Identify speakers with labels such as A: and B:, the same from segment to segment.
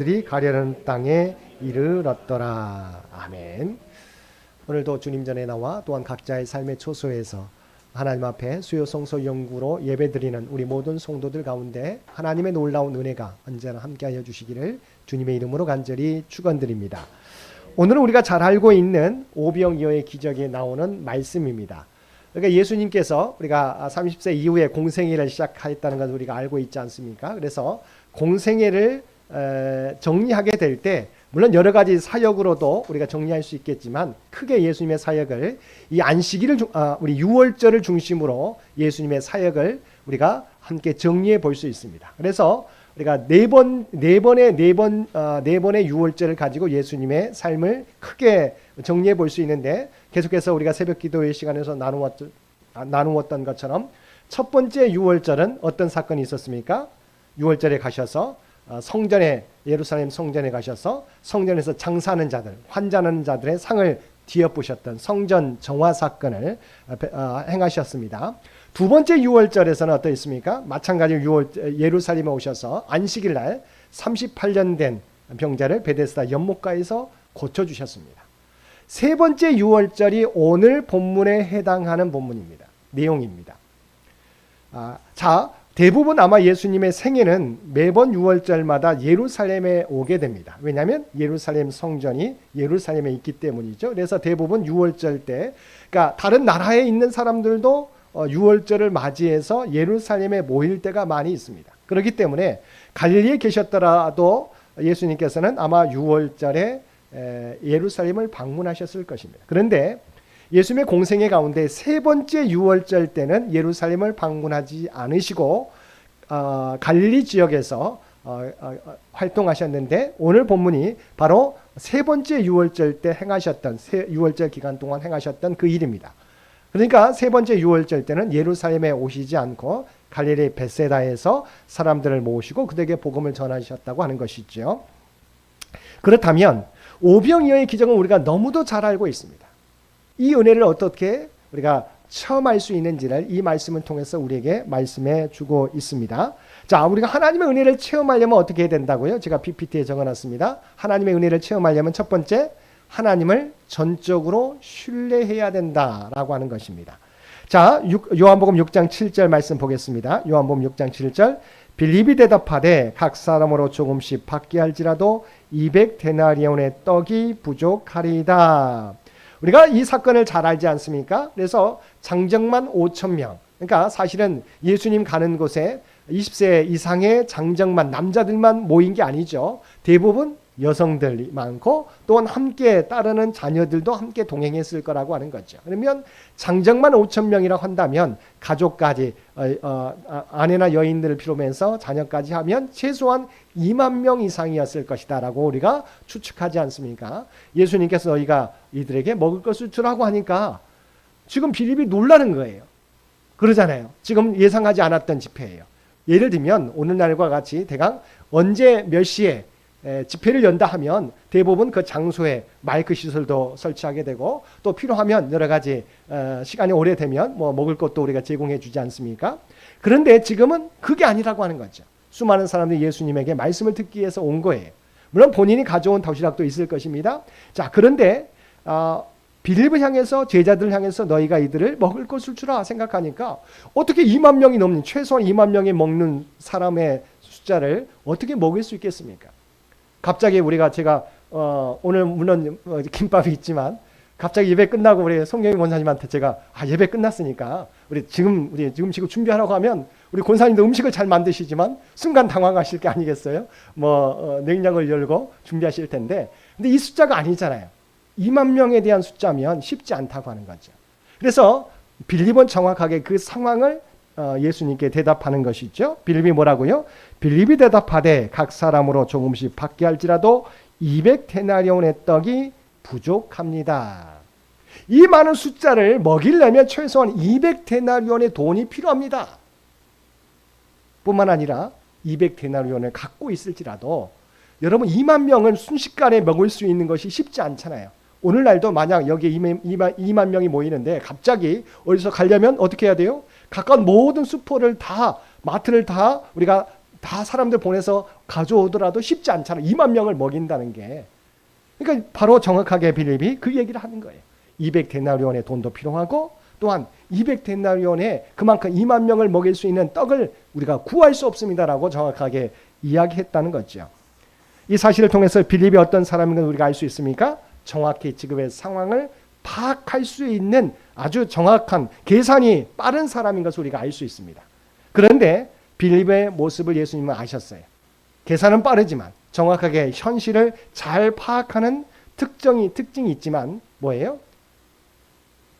A: 들이 가려는 땅에 이르렀더라. 아멘. 오늘도 주님 전에 나와 또한 각자의 삶의 초소에서 하나님 앞에 수요 성소 연구로 예배드리는 우리 모든 성도들 가운데 하나님의 놀라운 은혜가 언제나 함께하여 주시기를 주님의 이름으로 간절히 축원드립니다. 오늘은 우리가 잘 알고 있는 오병이어의 기적에 나오는 말씀입니다. 그러니까 예수님께서 우리가 30세 이후에 공생애를 시작했다는 것을 우리가 알고 있지 않습니까? 그래서 공생애를 에, 정리하게 될 때 물론 여러 가지 사역으로도 우리가 정리할 수 있겠지만 크게 예수님의 사역을 이 안식일을 중- 아, 우리 유월절을 중심으로 예수님의 사역을 우리가 함께 정리해 볼 수 있습니다. 그래서 우리가 네 번 네 번의 네 번 네 번의 유월절을 가지고 예수님의 삶을 크게 정리해 볼 수 있는데 계속해서 우리가 새벽 기도의 시간에서 나누었, 아, 나누었던 것처럼 첫 번째 유월절은 어떤 사건이 있었습니까? 유월절에 가셔서 어, 성전에 예루살렘 성전에 가셔서 성전에서 장사하는 자들, 환자하는 자들의 상을 뒤엎으셨던 성전 정화 사건을 어, 배- 어, 행하셨습니다. 두 번째 유월절에서는 어떠했습니까? 마찬가지로 유월 예루살렘에 오셔서 안식일 날 38년 된 병자를 베데스다 연못가에서 고쳐 주셨습니다. 세 번째 유월절이 오늘 본문에 해당하는 본문입니다. 내용입니다. 아, 자, 대부분 아마 예수님의 생애는 매번 6월절마다 예루살렘에 오게 됩니다. 왜냐하면 예루살렘 성전이 예루살렘에 있기 때문이죠. 그래서 대부분 6월절 때, 그러니까 다른 나라에 있는 사람들도 어, 6월절을 맞이해서 예루살렘에 모일 때가 많이 있습니다. 그렇기 때문에 갈릴리에 계셨더라도 예수님께서는 아마 6월절에 예루살렘을 방문하셨을 것입니다. 그런데 예수님의 공생애 가운데 세 번째 유월절 때는 예루살렘을 방문하지 않으시고 어, 갈릴리 지역에서 어, 어, 어, 활동하셨는데 오늘 본문이 바로 세 번째 유월절 때 행하셨던 세 유월절 기간 동안 행하셨던 그 일입니다. 그러니까 세 번째 유월절 때는 예루살렘에 오시지 않고 갈릴리 베세다에서 사람들을 모으시고 그들에게 복음을 전하셨다고 하는 것이죠. 그렇다면 오병이어의 기적은 우리가 너무도 잘 알고 있습니다. 이 은혜를 어떻게 우리가 체험할 수 있는지를 이 말씀을 통해서 우리에게 말씀해 주고 있습니다. 자, 우리가 하나님의 은혜를 체험하려면 어떻게 해야 된다고요? 제가 PPT에 적어놨습니다. 하나님의 은혜를 체험하려면 첫 번째, 하나님을 전적으로 신뢰해야 된다라고 하는 것입니다. 자, 육- 요한복음 6장 7절 말씀 보겠습니다. 요한복음 6장 7절. 빌립이 대답하되 각 사람으로 조금씩 받게 할지라도 200 데나리온의 떡이 부족하리이다. 우리가 이 사건을 잘 알지 않습니까? 그래서 장정만 5천 명. 그러니까 사실은 예수님 가는 곳에 20세 이상의 장정만 남자들만 모인 게 아니죠. 대부분 여성들이 많고 또한 함께 따르는 자녀들도 함께 동행했을 거라고 하는 거죠. 그러면 장정만 5천 명이라고 한다면 가족까지 어, 어, 아, 아내나 여인들을 필요면서 자녀까지 하면 최소한 2만 명 이상이었을 것이다라고 우리가 추측하지 않습니까? 예수님께서 너희가 이들에게 먹을 것을 주라고 하니까 지금 빌립이 놀라는 거예요. 그러잖아요. 지금 예상하지 않았던 집회예요. 예를 들면 오늘날과 같이 대강 언제 몇 시에 에, 집회를 연다 하면 대부분 그 장소에 마이크 시설도 설치하게 되고 또 필요하면 여러 가지 어, 시간이 오래되면 뭐 먹을 것도 우리가 제공해 주지 않습니까? 그런데 지금은 그게 아니라고 하는 거죠. 수많은 사람들이 예수님에게 말씀을 듣기 위해서 온 거예요. 물론 본인이 가져온 도시락도 있을 것입니다. 자, 그런데 어, 빌립을 향해서 제자들을 향해서 너희가 이들을 먹을 것을 주라 생각하니까 어떻게 2만 명이 넘는 최소한 2만 명이 먹는 사람의 숫자를 어떻게 먹일 수 있겠습니까? 갑자기 우리가 제가 어, 오늘 물론 어, 김밥이 있지만 갑자기 예배 끝나고 우리 송경희 권사님한테 제가 아 예배 끝났으니까 우리 지금 우리 지금 지금 준비하라고 하면 우리 권사님도 음식을 잘 만드시지만 순간 당황하실 게 아니겠어요? 뭐 어, 냉장고를 열고 준비하실 텐데 근데 이 숫자가 아니잖아요. 2만 명에 대한 숫자면 쉽지 않다고 하는 거죠. 그래서 빌립은 정확하게 그 상황을 어, 예수님께 대답하는 것이죠. 빌립이 뭐라고요? 빌립이 대답하되 각 사람으로 조금씩 받게 할지라도 200데나리온의 떡이 부족합니다. 이 많은 숫자를 먹이려면 최소한 200데나리온의 돈이 필요합니다. 뿐만 아니라 200데나리온을 갖고 있을지라도 여러분 2만 명을 순식간에 먹을 수 있는 것이 쉽지 않잖아요. 오늘날도 만약 여기 2만, 2만, 2만 명이 모이는데 갑자기 어디서 가려면 어떻게 해야 돼요? 가까운 모든 수포를 다 마트를 다 우리가 다 사람들 보내서 가져오더라도 쉽지 않잖아. 2만 명을 먹인다는 게. 그러니까 바로 정확하게 빌립이 그 얘기를 하는 거예요. 200데나리온의 돈도 필요하고 또한 200데나리온에 그만큼 2만 명을 먹일 수 있는 떡을 우리가 구할 수 없습니다라고 정확하게 이야기했다는 거죠. 이 사실을 통해서 빌립이 어떤 사람인 걸 우리가 알 수 있습니까? 정확히 지금의 상황을 파악할 수 있는 아주 정확한 계산이 빠른 사람인 것을 우리가 알 수 있습니다. 그런데 빌립의 모습을 예수님은 아셨어요. 계산은 빠르지만 정확하게 현실을 잘 파악하는 특정이 특징이 있지만 뭐예요?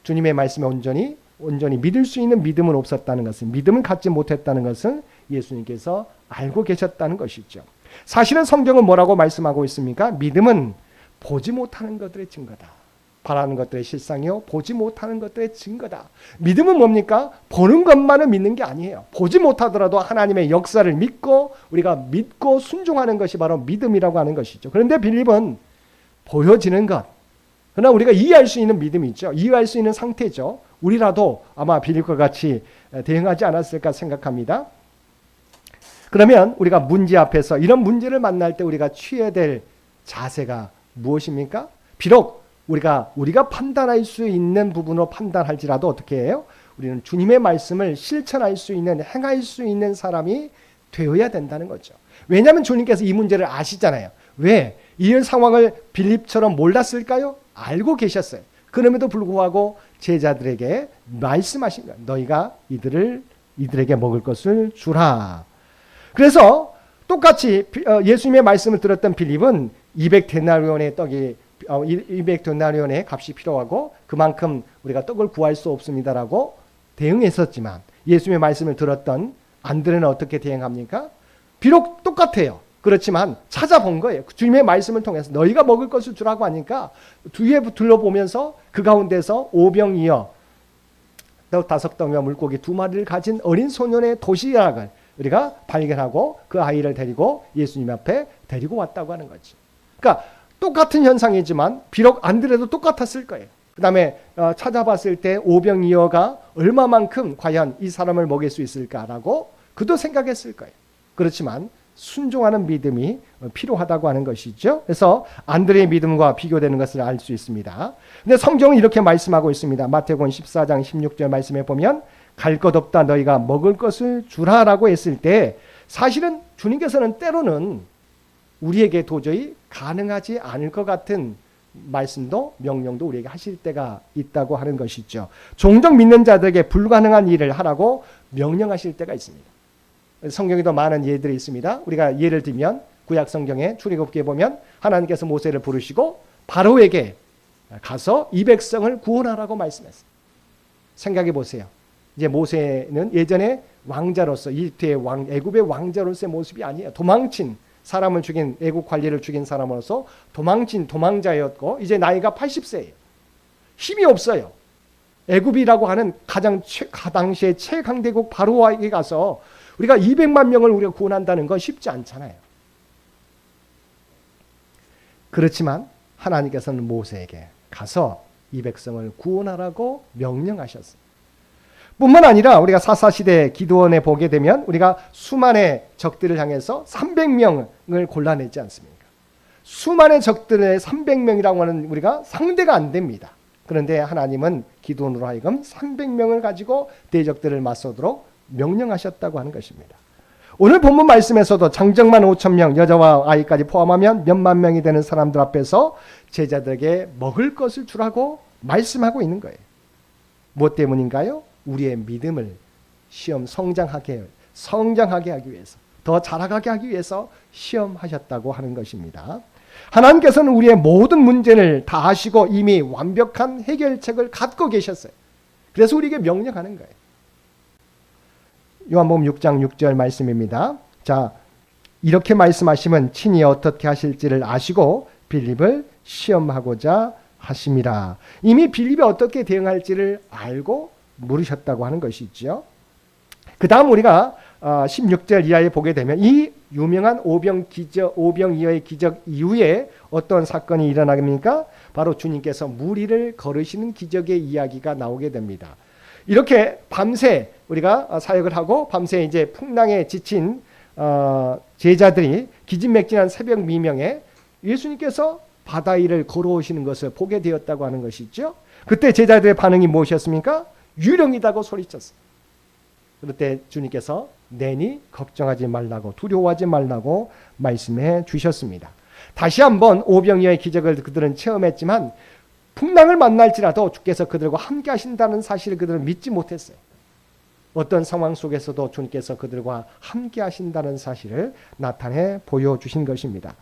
A: 주님의 말씀에 온전히 온전히 믿을 수 있는 믿음은 없었다는 것은 믿음을 갖지 못했다는 것은 예수님께서 알고 계셨다는 것이죠. 사실은 성경은 뭐라고 말씀하고 있습니까? 믿음은 보지 못하는 것들의 증거다. 바라는 것들의 실상이요 보지 못하는 것들의 증거다. 믿음은 뭡니까? 보는 것만을 믿는 게 아니에요. 보지 못하더라도 하나님의 역사를 믿고 우리가 믿고 순종하는 것이 바로 믿음이라고 하는 것이죠. 그런데 빌립은 보여지는 것. 그러나 우리가 이해할 수 있는 믿음이 있죠. 이해할 수 있는 상태죠. 우리라도 아마 빌립과 같이 대응하지 않았을까 생각합니다. 그러면 우리가 문제 앞에서 이런 문제를 만날 때 우리가 취해야 될 자세가 무엇입니까? 비록 우리가 우리가 판단할 수 있는 부분으로 판단할지라도 어떻게 해요? 우리는 주님의 말씀을 실천할 수 있는 행할 수 있는 사람이 되어야 된다는 거죠. 왜냐하면 주님께서 이 문제를 아시잖아요. 왜 이런 상황을 빌립처럼 몰랐을까요? 알고 계셨어요. 그럼에도 불구하고 제자들에게 말씀하신 거예요. 너희가 이들을 이들에게 먹을 것을 주라. 그래서 똑같이 어, 예수님의 말씀을 들었던 빌립은 200 데나리온의 떡이 200 데나리온의 값이 필요하고 그만큼 우리가 떡을 구할 수 없습니다라고 대응했었지만 예수님의 말씀을 들었던 안드레는 어떻게 대응합니까? 비록 똑같아요. 그렇지만 찾아본 거예요. 주님의 말씀을 통해서 너희가 먹을 것을 주라고 하니까 뒤에 둘러보면서 그 가운데서 오병이어 떡 다섯 덩이와 물고기 두 마리를 가진 어린 소년의 도시락을 우리가 발견하고 그 아이를 데리고 예수님 앞에 데리고 왔다고 하는 거지. 그러니까 똑같은 현상이지만 비록 안드레도 똑같았을 거예요. 그 다음에 어, 찾아봤을 때 오병이어가 얼마만큼 과연 이 사람을 먹일 수 있을까라고 그도 생각했을 거예요. 그렇지만 순종하는 믿음이 필요하다고 하는 것이죠. 그래서 안드레의 믿음과 비교되는 것을 알 수 있습니다. 근데 성경은 이렇게 말씀하고 있습니다. 마태복음 14장 16절 말씀에 보면 갈 것 없다 너희가 먹을 것을 주라라고 했을 때 사실은 주님께서는 때로는 우리에게 도저히 가능하지 않을 것 같은 말씀도 명령도 우리에게 하실 때가 있다고 하는 것이죠. 종종 믿는 자들에게 불가능한 일을 하라고 명령하실 때가 있습니다. 성경에도 많은 예들이 있습니다. 우리가 예를 들면 구약 성경에 출애굽기에 보면 하나님께서 모세를 부르시고 바로에게 가서 이 백성을 구원하라고 말씀했어요. 생각해 보세요. 이제 모세는 예전에 왕자로서 이집트의 왕 애굽의 왕자로서의 모습이 아니에요. 도망친 사람을 죽인 애국 관리를 죽인 사람으로서 도망친 도망자였고 이제 나이가 80세예요. 힘이 없어요. 애굽이라고 하는 가장 최, 당시의 최강대국 바로에게 가서 우리가 200만 명을 우리가 구원한다는 건 쉽지 않잖아요. 그렇지만 하나님께서는 모세에게 가서 이 백성을 구원하라고 명령하셨어요. 뿐만 아니라 우리가 사사시대 기도원에 보게 되면 우리가 수만의 적들을 향해서 300명을 골라내지 않습니까? 수만의 적들의 300명이라고 하는 우리가 상대가 안 됩니다. 그런데 하나님은 기도원으로 하여금 300명을 가지고 대적들을 맞서도록 명령하셨다고 하는 것입니다. 오늘 본문 말씀에서도 장정만 5천 명 여자와 아이까지 포함하면 몇만 명이 되는 사람들 앞에서 제자들에게 먹을 것을 주라고 말씀하고 있는 거예요. 무엇 때문인가요? 우리의 믿음을 시험 성장하게 성장하게 하기 위해서 더 자라가게 하기 위해서 시험하셨다고 하는 것입니다. 하나님께서는 우리의 모든 문제를 다 아시고 이미 완벽한 해결책을 갖고 계셨어요. 그래서 우리에게 명령하는 거예요. 요한복음 6장 6절 말씀입니다. 자, 이렇게 말씀하시면 친히 어떻게 하실지를 아시고 빌립을 시험하고자 하심이라. 이미 빌립이 어떻게 대응할지를 알고 물으셨다고 하는 것이죠. 그 다음 우리가 16절 어, 이하에 보게 되면 이 유명한 오병 기적, 오병 이어의 기적 이후에 어떤 사건이 일어납니까? 바로 주님께서 무리를 걸으시는 기적의 이야기가 나오게 됩니다. 이렇게 밤새 우리가 사역을 하고 밤새 이제 풍랑에 지친 어, 제자들이 기진맥진한 새벽 미명에 예수님께서 바다 위를 걸어오시는 것을 보게 되었다고 하는 것이죠. 그때 제자들의 반응이 무엇이었습니까? 유령이다고 소리쳤어요. 그때 주님께서 내니 걱정하지 말라고 두려워하지 말라고 말씀해 주셨습니다. 다시 한번 오병이어의 기적을 그들은 체험했지만 풍랑을 만날지라도 주께서 그들과 함께 하신다는 사실을 그들은 믿지 못했어요. 어떤 상황 속에서도 주님께서 그들과 함께 하신다는 사실을 나타내 보여주신 것입니다.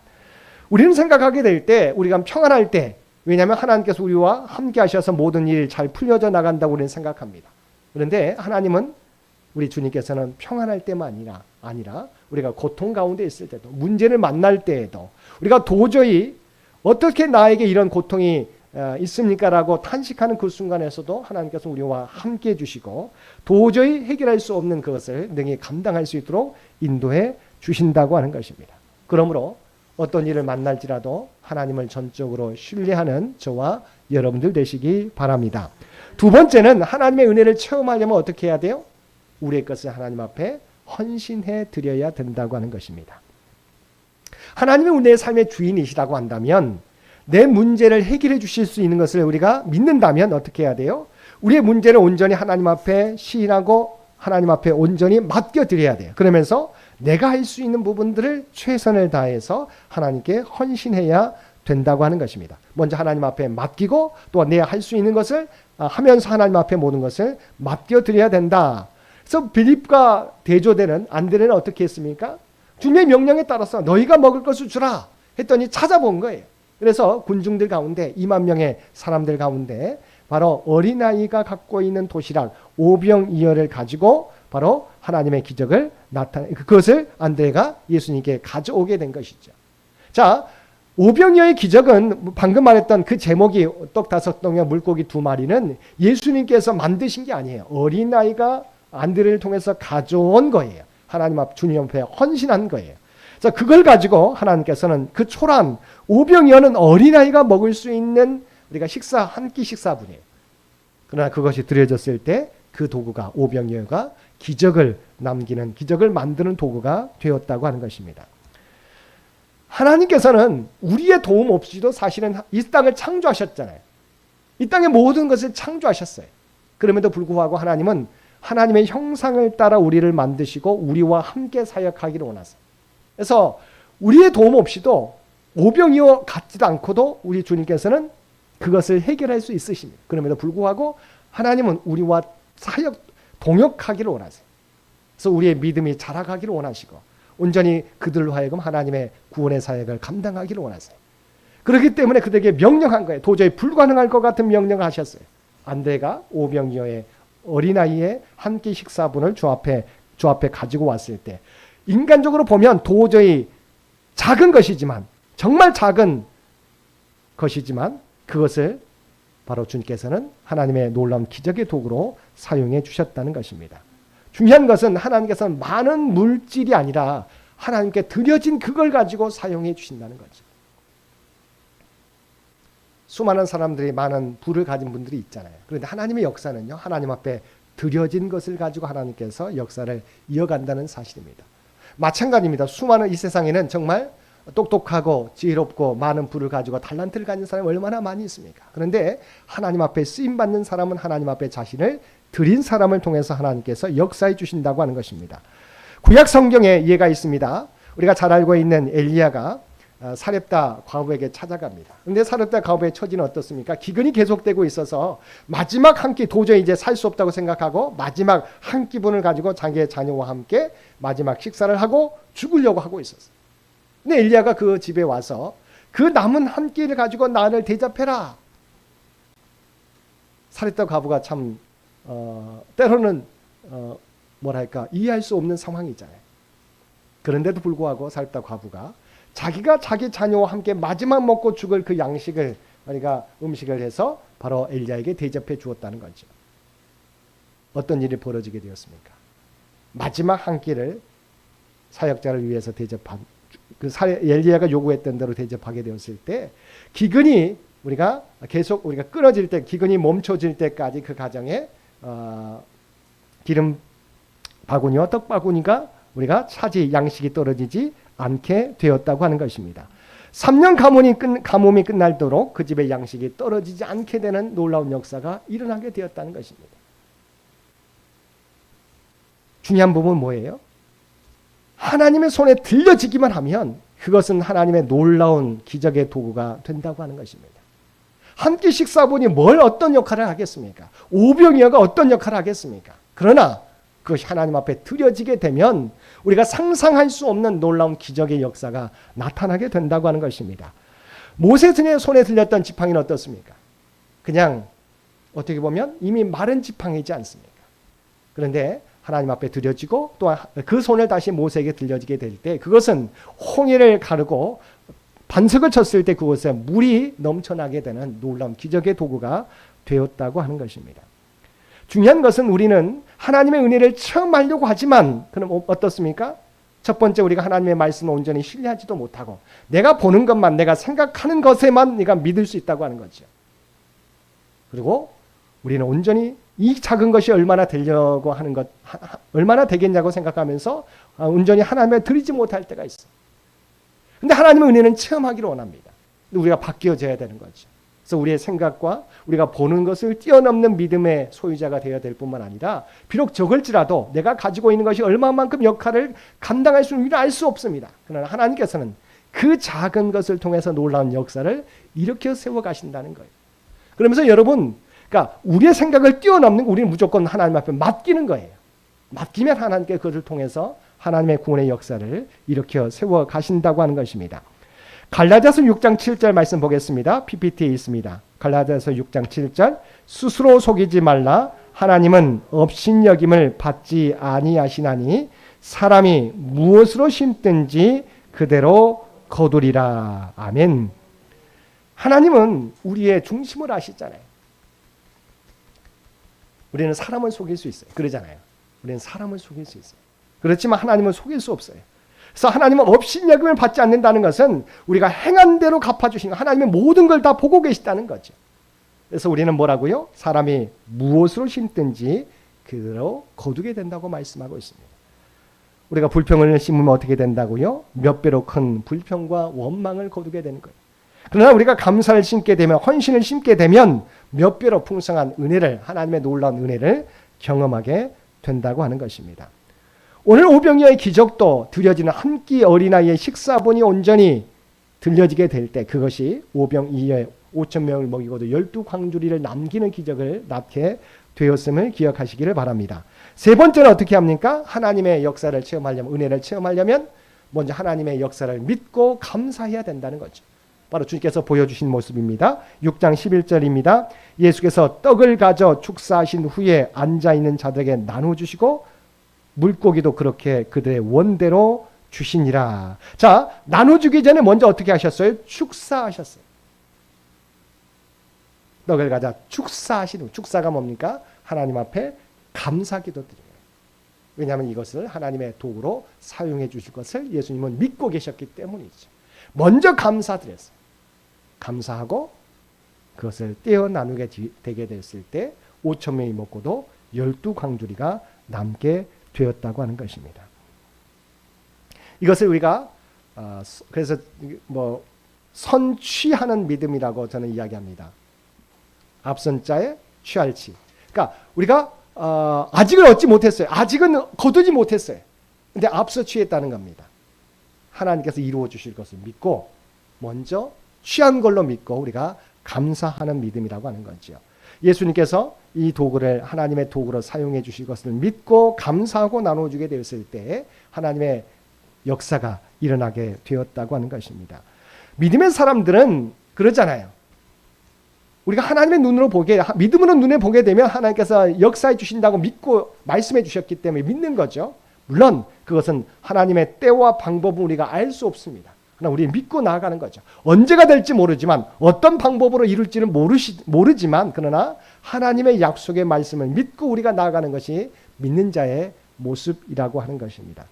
A: 우리는 생각하게 될 때, 우리가 평안할 때, 왜냐하면 하나님께서 우리와 함께 하셔서 모든 일 잘 풀려져 나간다고 우리는 생각합니다. 그런데 하나님은 우리 주님께서는 평안할 때만 아니라, 우리가 고통 가운데 있을 때도, 문제를 만날 때에도, 우리가 도저히 어떻게 나에게 이런 고통이 어, 있습니까라고 탄식하는 그 순간에서도 하나님께서 우리와 함께 해주시고 도저히 해결할 수 없는 그것을 능히 감당할 수 있도록 인도해 주신다고 하는 것입니다. 그러므로 어떤 일을 만날지라도 하나님을 전적으로 신뢰하는 저와 여러분들 되시기 바랍니다. 두 번째는 하나님의 은혜를 체험하려면 어떻게 해야 돼요? 우리의 것을 하나님 앞에 헌신해 드려야 된다고 하는 것입니다. 하나님의 은혜의 삶의 주인이시라고 한다면 내 문제를 해결해 주실 수 있는 것을 우리가 믿는다면 어떻게 해야 돼요? 우리의 문제를 온전히 하나님 앞에 시인하고 하나님 앞에 온전히 맡겨 드려야 돼요. 그러면서 내가 할 수 있는 부분들을 최선을 다해서 하나님께 헌신해야 된다고 하는 것입니다. 먼저 하나님 앞에 맡기고 또 내가 할 수 있는 것을 아, 하면서 하나님 앞에 모든 것을 맡겨 드려야 된다. 그래서 빌립과 대조되는 안드레는 어떻게 했습니까? 주님의 명령에 따라서 너희가 먹을 것을 주라 했더니 찾아본 거예요. 그래서 군중들 가운데 2만 명의 사람들 가운데 바로 어린아이가 갖고 있는 도시락 오병이어를 가지고 바로 하나님의 기적을 나타내 그것을 안드레가 예수님께 가져오게 된 것이죠. 자, 오병이어의 기적은 방금 말했던 그 제목이 떡 다섯 덩이와 물고기 두 마리는 예수님께서 만드신 게 아니에요. 어린아이가 안드레를 통해서 가져온 거예요. 하나님 앞 주님 앞에 헌신한 거예요. 자, 그걸 가지고 하나님께서는 그 초란 오병이어는 어린아이가 먹을 수 있는 우리가 식사 한 끼 식사분이에요. 그러나 그것이 드려졌을 때 그 도구가 오병이어가 기적을 남기는 기적을 만드는 도구가 되었다고 하는 것입니다. 하나님께서는 우리의 도움 없이도 사실은 이 땅을 창조하셨잖아요. 이 땅의 모든 것을 창조하셨어요. 그럼에도 불구하고 하나님은 하나님의 형상을 따라 우리를 만드시고 우리와 함께 사역하기를 원하세요. 그래서 우리의 도움 없이도 오병이어 같지도 않고도 우리 주님께서는 그것을 해결할 수 있으십니다. 그럼에도 불구하고 하나님은 우리와 사역 동역하기를 원하세요. 그래서 우리의 믿음이 자라가기를 원하시고 온전히 그들로 하여금 하나님의 구원의 사역을 감당하기를 원하세요. 그렇기 때문에 그들에게 명령한 거예요. 도저히 불가능할 것 같은 명령을 하셨어요. 안데가 오병이어의 어린아이의 한 끼 식사분을 주 앞에 주 앞에 가지고 왔을 때 인간적으로 보면 도저히 작은 것이지만 정말 작은 것이지만 그것을 바로 주님께서는 하나님의 놀라운 기적의 도구로 사용해 주셨다는 것입니다. 중요한 것은 하나님께서는 많은 물질이 아니라 하나님께 드려진 그걸 가지고 사용해 주신다는 거죠. 수많은 사람들이 많은 부를 가진 분들이 있잖아요. 그런데 하나님의 역사는요, 하나님 앞에 드려진 것을 가지고 하나님께서 역사를 이어간다는 사실입니다. 마찬가지입니다. 수많은 이 세상에는 정말 똑똑하고 지혜롭고 많은 부를 가지고 달란트를 가진 사람이 얼마나 많이 있습니까? 그런데 하나님 앞에 쓰임 받는 사람은 하나님 앞에 자신을 드린 사람을 통해서 하나님께서 역사해 주신다고 하는 것입니다. 구약 성경에 예가 있습니다. 우리가 잘 알고 있는 엘리야가 어, 사렙다 과부에게 찾아갑니다. 그런데 사렙다 과부의 처지는 어떻습니까? 기근이 계속되고 있어서 마지막 한 끼 도저히 이제 살 수 없다고 생각하고 마지막 한 끼분을 가지고 자기의 자녀와 함께 마지막 식사를 하고 죽으려고 하고 있었어요. 근데 엘리야가 그 집에 와서 그 남은 한 끼를 가지고 나를 대접해라. 사렙다 과부가 참 어, 때로는 어, 뭐랄까 이해할 수 없는 상황이잖아요. 그런데도 불구하고 사렙다 과부가 자기가 자기 자녀와 함께 마지막 먹고 죽을 그 양식을 그러니까 음식을 해서 바로 엘리야에게 대접해 주었다는 거죠. 어떤 일이 벌어지게 되었습니까? 마지막 한 끼를 사역자를 위해서 대접한 그 엘리야가 요구했던 대로 대접하게 되었을 때 기근이 우리가 계속 우리가 끊어질 때 기근이 멈춰질 때까지 그 가정에 어, 기름 바구니와 떡 바구니가 우리가 차지 양식이 떨어지지 않게 되었다고 하는 것입니다. 3년 가뭄이, 끝, 가뭄이 끝날도록 그 집의 양식이 떨어지지 않게 되는 놀라운 역사가 일어나게 되었다는 것입니다. 중요한 부분은 뭐예요? 하나님의 손에 들려지기만 하면 그것은 하나님의 놀라운 기적의 도구가 된다고 하는 것입니다. 한 끼 식사분이 뭘 어떤 역할을 하겠습니까? 오병이어가 어떤 역할을 하겠습니까? 그러나 그것이 하나님 앞에 드려지게 되면 우리가 상상할 수 없는 놀라운 기적의 역사가 나타나게 된다고 하는 것입니다. 모세 등의 손에 들렸던 지팡이는 어떻습니까? 그냥 어떻게 보면 이미 마른 지팡이지 않습니까? 그런데 하나님 앞에 드려지고 또그 손을 다시 모세에게 들려지게 될 때 그것은 홍해를 가르고 반석을 쳤을 때 그곳에 물이 넘쳐나게 되는 놀라운 기적의 도구가 되었다고 하는 것입니다. 중요한 것은 우리는 하나님의 은혜를 체험하려고 하지만 그럼 어떻습니까? 첫 번째 우리가 하나님의 말씀을 온전히 신뢰하지도 못하고 내가 보는 것만 내가 생각하는 것에만 내가 믿을 수 있다고 하는 거죠. 그리고 우리는 온전히 이 작은 것이 얼마나 되려고 하는 것 얼마나 되겠냐고 생각하면서 아, 온전히 하나님을 드리지 못할 때가 있어. 근데 하나님의 은혜는 체험하기를 원합니다. 우리가 바뀌어져야 되는 거죠. 그래서 우리의 생각과 우리가 보는 것을 뛰어넘는 믿음의 소유자가 되어야 될 뿐만 아니라 비록 적을지라도 내가 가지고 있는 것이 얼마만큼 역할을 감당할 수 있는지 알 수 없습니다. 그러나 하나님께서는 그 작은 것을 통해서 놀라운 역사를 일으켜 세워 가신다는 거예요. 그러면서 여러분, 그러니까 우리의 생각을 뛰어넘는 우리는 무조건 하나님 앞에 맡기는 거예요. 맡기면 하나님께 그것을 통해서 하나님의 구원의 역사를 일으켜 세워 가신다고 하는 것입니다. 갈라디아서 6장 7절 말씀 보겠습니다. PPT에 있습니다. 갈라디아서 6장 7절 스스로 속이지 말라 하나님은 업신여김을 받지 아니하시나니 사람이 무엇으로 심든지 그대로 거두리라. 아멘. 하나님은 우리의 중심을 아시잖아요. 우리는 사람을 속일 수 있어요. 그러잖아요. 우리는 사람을 속일 수 있어요. 그렇지만 하나님은 속일 수 없어요. 그래서 하나님은 업신여김을 받지 않는다는 것은 우리가 행한 대로 갚아주신 하나님의 모든 걸 다 보고 계시다는 거죠. 그래서 우리는 뭐라고요? 사람이 무엇으로 심든지 그대로 거두게 된다고 말씀하고 있습니다. 우리가 불평을 심으면 어떻게 된다고요? 몇 배로 큰 불평과 원망을 거두게 되는 거예요. 그러나 우리가 감사를 심게 되면 헌신을 심게 되면 몇 배로 풍성한 은혜를 하나님의 놀라운 은혜를 경험하게 된다고 하는 것입니다. 오늘 오병이어의 기적도 드려지는 한 끼 어린아이의 식사본이 온전히 들려지게 될 때 그것이 오병이어의 5천 명을 먹이고도 열두 광주리를 남기는 기적을 낳게 되었음을 기억하시기를 바랍니다. 세 번째는 어떻게 합니까? 하나님의 역사를 체험하려면 은혜를 체험하려면 먼저 하나님의 역사를 믿고 감사해야 된다는 거죠. 바로 주님께서 보여주신 모습입니다. 6장 11절입니다. 예수께서 떡을 가져 축사하신 후에 앉아 있는 자들에게 나눠 주시고 물고기도 그렇게 그들의 원대로 주시니라. 자, 나눠 주기 전에 먼저 어떻게 하셨어요? 축사하셨어요. 떡을 가자 축사하시는 축사가 뭡니까? 하나님 앞에 감사기도 드려요. 왜냐하면 이것을 하나님의 도구로 사용해 주실 것을 예수님은 믿고 계셨기 때문이죠. 먼저 감사드렸어요. 감사하고 그것을 떼어 나누게 되게 됐을 때 5천 명이 먹고도 열두 광주리가 남게 되었다고 하는 것입니다. 이것을 우리가 어, 그래서 뭐 선취하는 믿음이라고 저는 이야기합니다. 앞선 자에 취할지. 그러니까 우리가 어, 아직은 얻지 못했어요. 아직은 거두지 못했어요. 근데 앞서 취했다는 겁니다. 하나님께서 이루어 주실 것을 믿고 먼저 취한 걸로 믿고 우리가 감사하는 믿음이라고 하는 거죠. 예수님께서 이 도구를 하나님의 도구로 사용해 주실 것을 믿고 감사하고 나눠주게 되었을 때 하나님의 역사가 일어나게 되었다고 하는 것입니다. 믿음의 사람들은 그러잖아요. 우리가 하나님의 눈으로 보게 믿음으로 눈에 보게 되면 하나님께서 역사해 주신다고 믿고 말씀해 주셨기 때문에 믿는 거죠. 물론 그것은 하나님의 때와 방법은 우리가 알 수 없습니다. 그러나 우리 믿고 나아가는 거죠. 언제가 될지 모르지만 어떤 방법으로 이룰지는 모르시, 모르지만 그러나 하나님의 약속의 말씀을 믿고 우리가 나아가는 것이 믿는 자의 모습이라고 하는 것입니다.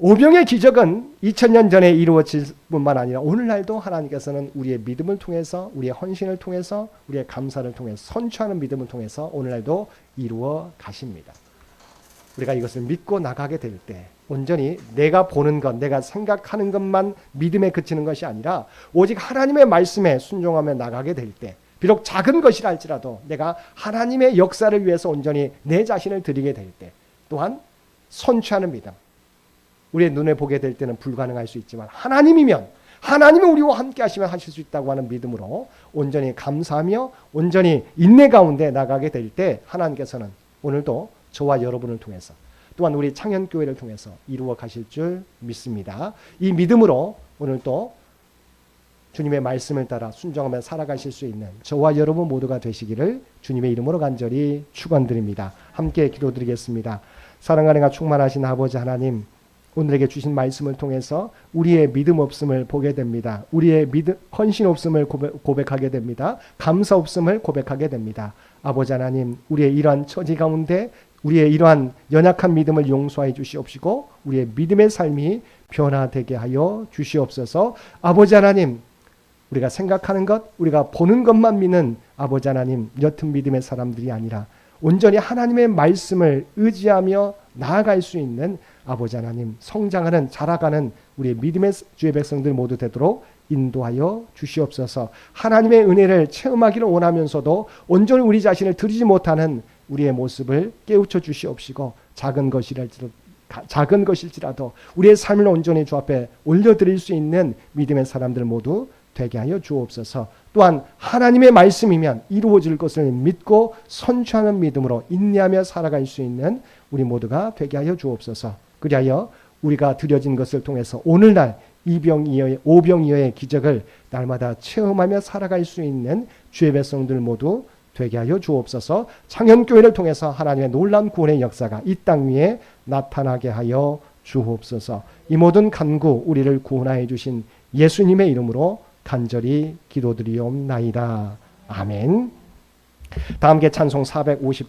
A: 오병의 기적은 2000년 전에 이루어질 뿐만 아니라 오늘날도 하나님께서는 우리의 믿음을 통해서 우리의 헌신을 통해서 우리의 감사를 통해서 선취하는 믿음을 통해서 오늘날도 이루어 가십니다. 우리가 이것을 믿고 나가게 될 때 온전히 내가 보는 것, 내가 생각하는 것만 믿음에 그치는 것이 아니라 오직 하나님의 말씀에 순종하며 나가게 될 때 비록 작은 것이라 할지라도 내가 하나님의 역사를 위해서 온전히 내 자신을 드리게 될 때 또한 선취하는 믿음. 우리의 눈에 보게 될 때는 불가능할 수 있지만 하나님이면 하나님이 우리와 함께 하시면 하실 수 있다고 하는 믿음으로 온전히 감사하며 온전히 인내 가운데 나가게 될 때 하나님께서는 오늘도 저와 여러분을 통해서 또한 우리 창현교회를 통해서 이루어 가실 줄 믿습니다. 이 믿음으로 오늘도 주님의 말씀을 따라 순종하며 살아가실 수 있는 저와 여러분 모두가 되시기를 주님의 이름으로 간절히 축원드립니다. 함께 기도드리겠습니다. 사랑하는 충만하신 아버지 하나님 오늘에게 주신 말씀을 통해서 우리의 믿음 없음을 보게 됩니다. 우리의 믿음 헌신 없음을 고백, 고백하게 됩니다. 감사 없음을 고백하게 됩니다. 아버지 하나님, 우리의 이러한 처지 가운데 우리의 이러한 연약한 믿음을 용서해 주시옵시고 우리의 믿음의 삶이 변화되게 하여 주시옵소서. 아버지 하나님, 우리가 생각하는 것, 우리가 보는 것만 믿는 아버지 하나님, 옅은 믿음의 사람들이 아니라 온전히 하나님의 말씀을 의지하며 나아갈 수 있는 아버지 하나님 성장하는 자라가는 우리의 믿음의 주의 백성들 모두 되도록 인도하여 주시옵소서. 하나님의 은혜를 체험하기를 원하면서도 온전히 우리 자신을 드리지 못하는 우리의 모습을 깨우쳐 주시옵시고 작은 것이랄지라도 작은 것일지라도 우리의 삶을 온전히 주 앞에 올려드릴 수 있는 믿음의 사람들 모두 되게 하여 주옵소서. 또한 하나님의 말씀이면 이루어질 것을 믿고 선취하는 믿음으로 인내하며 살아갈 수 있는 우리 모두가 되게 하여 주옵소서. 그리하여 우리가 드려진 것을 통해서 오늘날 이병이어의 오병이어의 기적을 날마다 체험하며 살아갈 수 있는 주의 백성들 모두 되게 하여 주옵소서. 창현교회를 통해서 하나님의 놀라운 구원의 역사가 이 땅 위에 나타나게 하여 주옵소서. 이 모든 간구 우리를 구원하여 주신 예수님의 이름으로 간절히 기도드리옵나이다. 아멘. 다음 게 찬송 450